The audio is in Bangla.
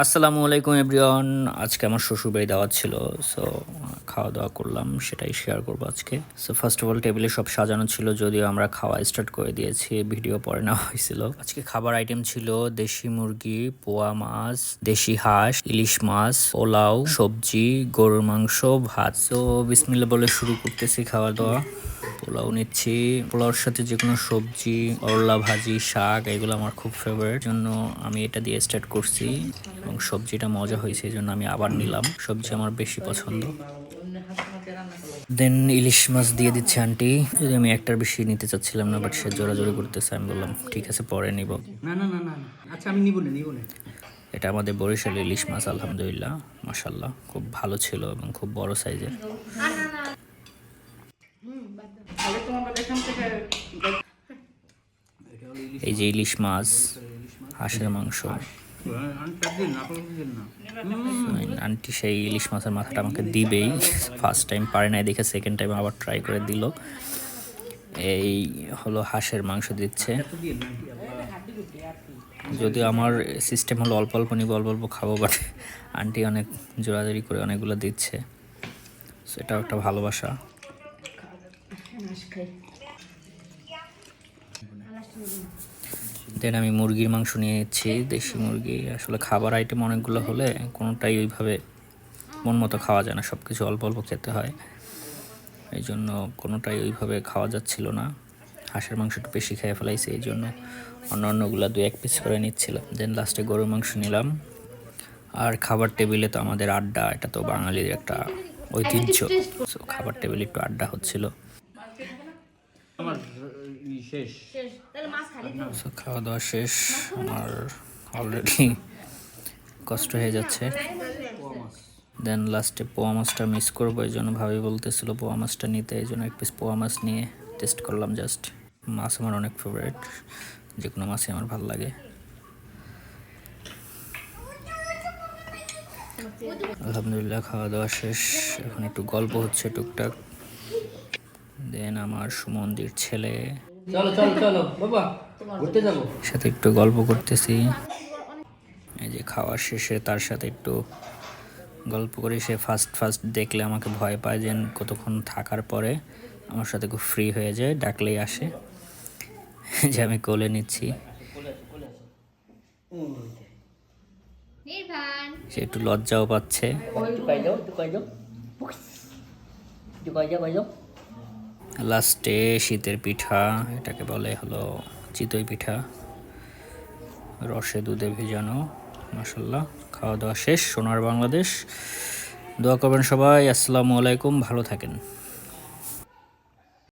আসসালামু আলাইকুম, এভরিওয়ান। আজকে আমার শ্বশুরবাড়ি দাওয়াত ছিল, সো, খাওয়া দাওয়া করলাম, সেটাই শেয়ার করব আজকে। সো ফার্স্ট অফ অল টেবিলে সব সাজানো ছিল, যদিও আমরা খাওয়া স্টার্ট করে দিয়েছি ভিডিও পরে নেওয়া হয়েছিল। আজকে খাবার আইটেম ছিল দেশি মুরগি, পোয়া মাছ, দেশি হাঁস, ইলিশ মাছ, পোলাও, সবজি, গরুর মাংস, ভাত। সো বিসমিল্লা বলে শুরু করতেছি খাওয়া দাওয়া। পোলাও নিচ্ছি। পোলাওর সাথে যে কোনো সবজি করলা ভাজি শাক এগুলো আমার খুব ফেভারিট জন্য আমি এটা দিয়ে স্টার্ট করছি এবং সবজিটা মজা হয়েছে এই জন্য আমি আবার নিলাম। সবজি আমার বেশি পছন্দ। দেন ইলিশ মাছ দিয়ে দিচ্ছে আন্টি। যদি আমি একটার বেশি নিতে চাচ্ছিলাম না বাট সে জোরাজোরি করতেছে আমি বললাম ঠিক আছে পরে নিব। না না না না আচ্ছা আমি নিব না নিব না। এটা আমাদের বরিশাল ইলিশ মাছ আলহামদুলিল্লাহ মাসাল্লাহ খুব ভালো ছিল এবং খুব বড় সাইজের এই যে ইলিশ মাছ হাঁসের মাংস। দিন না আপনার দিন না আন্টি সেই ইলিশ মাছের মাথাটা আমাকে দিবেই। ফার্স্ট টাইম পারে নাই দেখে সেকেন্ড টাইম আবার ট্রাই করে দিল। এই হলো হাঁসের মাংস দিচ্ছে। যদিও আমার সিস্টেম হলো অল্প অল্প নিব অল্প অল্প খাব বাট আন্টি অনেক জোরাজোরি করে অনেকগুলো দিচ্ছে। সেটাও একটা ভালোবাসা। দেন আমি মুরগির মাংস নিয়েছি, দেশি মুরগি। আসলে খাবার আইটেম অনেকগুলো হলে কোনোটাই ওইভাবে মন মতো খাওয়া যায় না সব কিছু অল্প অল্প খেতে হয়। এই জন্য কোনোটাই ওইভাবে খাওয়া যাচ্ছিল না। হাঁসের মাংস একটু বেশি খেয়ে ফেলাইছে, এই জন্য অন্য অন্যগুলো দু এক পিস করে নিচ্ছিলাম। দেন লাস্টে গরুর মাংস নিলাম। আর খাবার টেবিলে তো আমাদের আড্ডা, এটা তো বাঙালির একটা ঐতিহ্য। খাবার টেবিলে একটু আড্ডা হচ্ছিল। খাওয়া দাওয়া শেষ। আমার অলরেডি কষ্ট হয়ে যাচ্ছে। দেন লাস্টে পোয়া মাছটা মিস করব এই জন্য ভাবি বলতেছিল পোয়া মাছটা নিতে এই জন্য এক পিস পোয়া মাছ নিয়ে টেস্ট করলাম জাস্ট মাছ আমার অনেক ফেভারিট যে কোনো মাছই আমার ভালো লাগে। আলহামদুলিল্লাহ খাওয়া দাওয়া শেষ। এখন একটু গল্প হচ্ছে টুকটাক। দেন আমার সুমন্দির ছেলে। চলো চলো চলো বাবা ঘুরতে যাব। সাথে একটু গল্প করতেছি। এই যে খাওয়ার শেষে তার সাথে একটু গল্প করে। সে ফার্স্ট ফার্স্ট দেখলে আমাকে ভয় পায় যে কতক্ষণ থাকার পরে আমার সাথে খুব ফ্রি হয়ে যায় ডাকলেই আসে। যে আমি কোলে নিচ্ছি। সে একটু লজ্জাও পাচ্ছে। লাস্টে শীতের পিঠা, এটাকে বলে হলো চিতই পিঠা। রসে দুধে ভেজানো মাসাল্লাহ খাওয়া দাওয়া শেষ, সোনার বাংলাদেশ। দোয়া করবেন সবাই, আসসালামু আলাইকুম, ভালো থাকেন।